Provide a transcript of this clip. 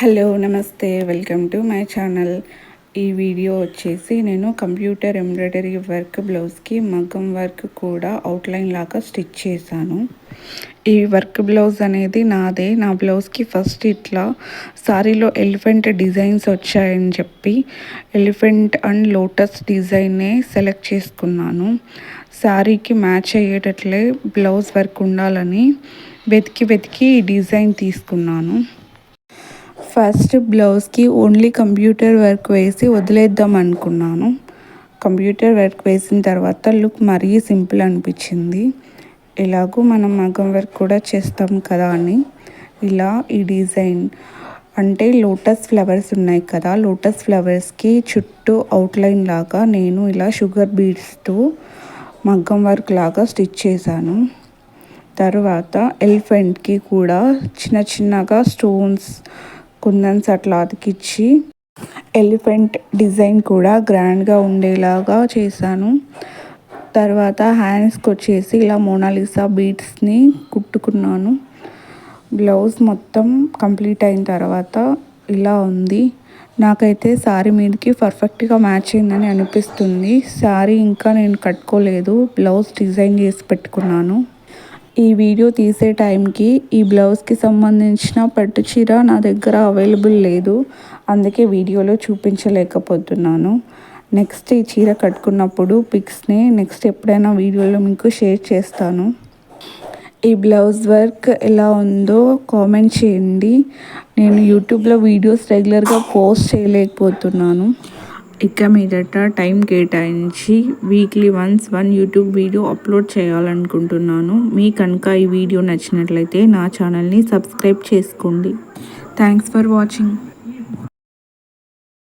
Hello నమస్తే. Welcome to my channel. ఈ video వచ్చేసి నేను కంప్యూటర్ ఎంబ్రాయిడరీ వర్క్ బ్లౌజ్కి మగ్గం వర్క్ కూడా అవుట్లైన్ లాగా స్టిచ్ చేశాను. ఈ వర్క్ బ్లౌజ్ అనేది నాదే. నా బ్లౌజ్కి ఫస్ట్ ఇట్లా సారీలో ఎలిఫెంట్ డిజైన్స్ వచ్చాయని చెప్పి ఎలిఫెంట్ అండ్ లోటస్ డిజైన్నే సెలెక్ట్ చేసుకున్నాను. శారీకి మ్యాచ్ అయ్యేటట్లే బ్లౌజ్ వర్క్ ఉండాలని వెతికి వెతికి ఈ డిజైన్ తీసుకున్నాను. ఫస్ట్ బ్లౌజ్కి ఓన్లీ కంప్యూటర్ వర్క్ వేసి వదిలేద్దాం అనుకున్నాను. కంప్యూటర్ వర్క్ వేసిన తర్వాత లుక్ మరీ సింపుల్ అనిపించింది. ఎలాగో మనం మగం వర్క్ కూడా చేస్తాం కదా అని. ఇలా ఈ డిజైన్ అంటే లోటస్ ఫ్లవర్స్ ఉన్నాయి కదా లోటస్ ఫ్లవర్స్కి చుట్టూ అవుట్లైన్ లాగా నేను ఇలా షుగర్ బీడ్స్తో మగ్గం వర్క్ లాగా స్టిచ్ చేశాను. తర్వాత ఎలిఫెంట్కి కూడా చిన్న చిన్నగా స్టోన్స్ కుందన్స్ అట్లా అతికిచ్చి ఎలిఫెంట్ డిజైన్ కూడా గ్రాండ్గా ఉండేలాగా చేశాను. తర్వాత హ్యాండ్స్కి వచ్చేసి ఇలా మోనాలిసా బీట్స్ని కుట్టుకున్నాను. బ్లౌజ్ మొత్తం కంప్లీట్ అయిన తర్వాత ఇలా ఉంది. నాకైతే శారీ మీదకి పర్ఫెక్ట్గా మ్యాచ్ అయిందని అనిపిస్తుంది. శారీ ఇంకా నేను కట్టుకోలేదు. బ్లౌజ్ డిజైన్ చేసి పెట్టుకున్నాను. ఈ వీడియో తీసే టైంకి ఈ బ్లౌజ్కి సంబంధించిన పట్టు చీర నా దగ్గర అవైలబుల్ లేదు. అందుకే వీడియోలో చూపించలేకపోతున్నాను. నెక్స్ట్ ఈ చీర కట్టుకున్నప్పుడు పిక్స్ని నెక్స్ట్ ఎప్పుడైనా వీడియోలో మీకు షేర్ చేస్తాను. ఈ బ్లౌజ్ వర్క్ ఎలా ఉందో కామెంట్ చేయండి. నేను యూట్యూబ్లో వీడియోస్ రెగ్యులర్గా పోస్ట్ చేయలేకపోతున్నాను. ఇక మీదట టైం కేటాయించి weekly once one YouTube video upload చేయాలనుకుంటున్నాను. మీ కనుక ఈ వీడియో నచ్చినట్లయితే నా ఛానల్ని సబ్స్క్రైబ్ చేసుకోండి. Thanks for watching.